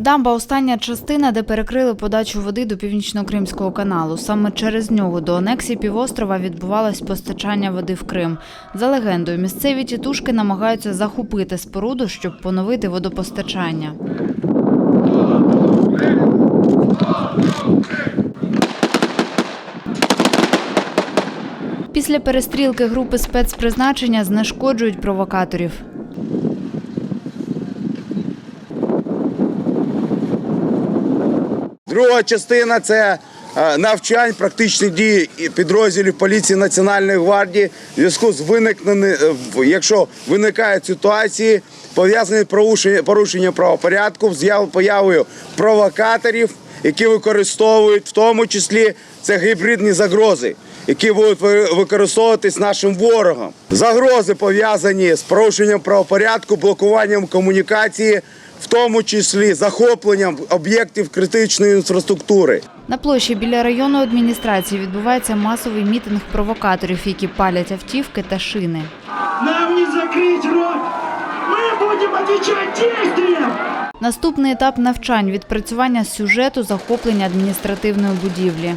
Дамба остання частина, де перекрили подачу води до північно-кримського каналу. Саме через нього до анексії півострова відбувалось постачання води в Крим. За легендою, місцеві тітушки намагаються захопити споруду, щоб поновити водопостачання. Після перестрілки групи спецпризначення знешкоджують провокаторів. Друга частина це е, навчань практичних дій і підрозділів поліції Національної гвардії в зв'язку з виникнені, е, якщо виникають ситуації, пов'язані з порушення- порушенням правопорядку, з появою провокаторів, які використовують в тому числі це гібридні загрози. Які будуть ви- використовуватись нашим ворогом. Загрози пов'язані з порушенням правопорядку, блокуванням комунікації, в тому числі захопленням об'єктів критичної інфраструктури. На площі біля районної адміністрації відбувається масовий мітинг провокаторів, які палять автівки та шини. Нам не закрыть рот! Мы будем отвечать действием! Наступний етап навчань відпрацювання сюжету захоплення адміністративної будівлі.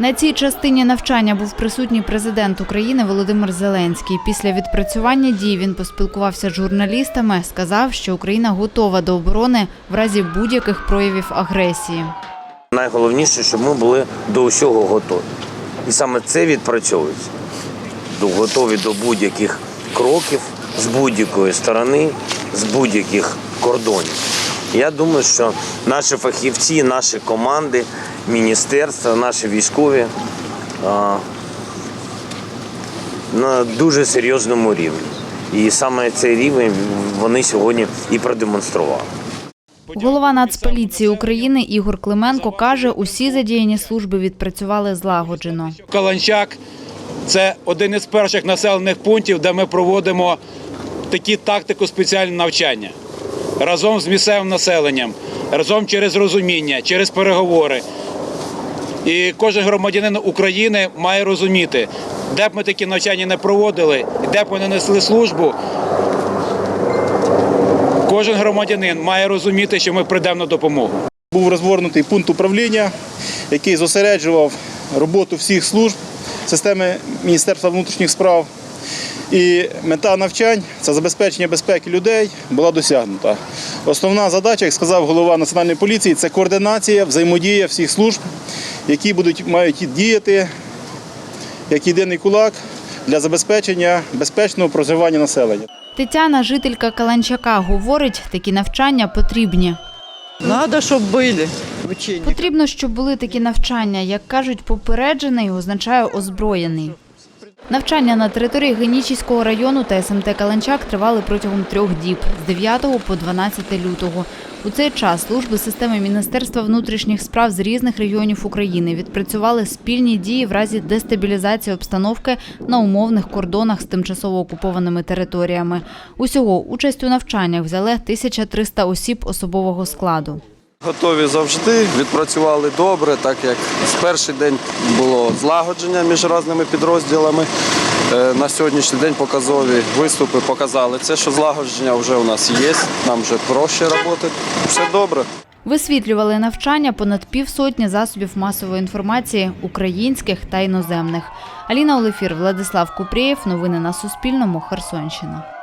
На цій частині навчання був присутній президент України Володимир Зеленський. Після відпрацювання дій він поспілкувався з журналістами, сказав, що Україна готова до оборони в разі будь-яких проявів агресії. Найголовніше, щоб ми були до усього готові. І саме це відпрацьовується. Готові до будь-яких кроків з будь-якої сторони, з будь-яких кордонів. Я думаю, що наші фахівці, наші команди, міністерства, наші військові на дуже серйозному рівні. І саме цей рівень вони сьогодні і продемонстрували. Голова Нацполіції України Ігор Клименко каже, усі задіяні служби відпрацювали злагоджено. Каланчак це один із перших населених пунктів, де ми проводимо такі тактику спеціальні навчання разом з місцевим населенням, разом через розуміння, через переговори. І кожен громадянин України має розуміти, де б ми такі навчання не проводили, де б ми не несли службу. Кожен громадянин має розуміти, що ми прийдемо на допомогу. Був розгорнутий пункт управління, який зосереджував роботу всіх служб системи Міністерства внутрішніх справ. І мета навчань це забезпечення безпеки людей була досягнута. Основна задача, як сказав голова національної поліції, це координація, взаємодія всіх служб, які будуть мають діяти як єдиний кулак для забезпечення безпечного проживання населення. Тетяна, жителька Каланчака, говорить, такі навчання потрібні. Треба, щоб учения. Потрібно, щоб були такі навчання. Як кажуть, попереджений означає озброєний. Навчання на території Генічіського району та СМТ Каланчак тривали протягом трьох діб з 9 по 12 лютого. У цей час служби системи Міністерства внутрішніх справ з різних регіонів України відпрацювали спільні дії в разі дестабілізації обстановки на умовних кордонах з тимчасово окупованими територіями. Усього участь у навчаннях взяли 1300 осіб особового складу. Готові завжди, відпрацювали добре, так як з перший день було злагодження між різними підрозділами. Е, На сьогоднішній день показові виступи показали це, що злагодження вже у нас є, нам вже проще працювати. Все добре. Висвітлювали навчання понад півсотні засобів масової інформації українських та іноземних. Аліна Олефір, Владислав Купрієв. Новини на Суспільному. Херсонщина.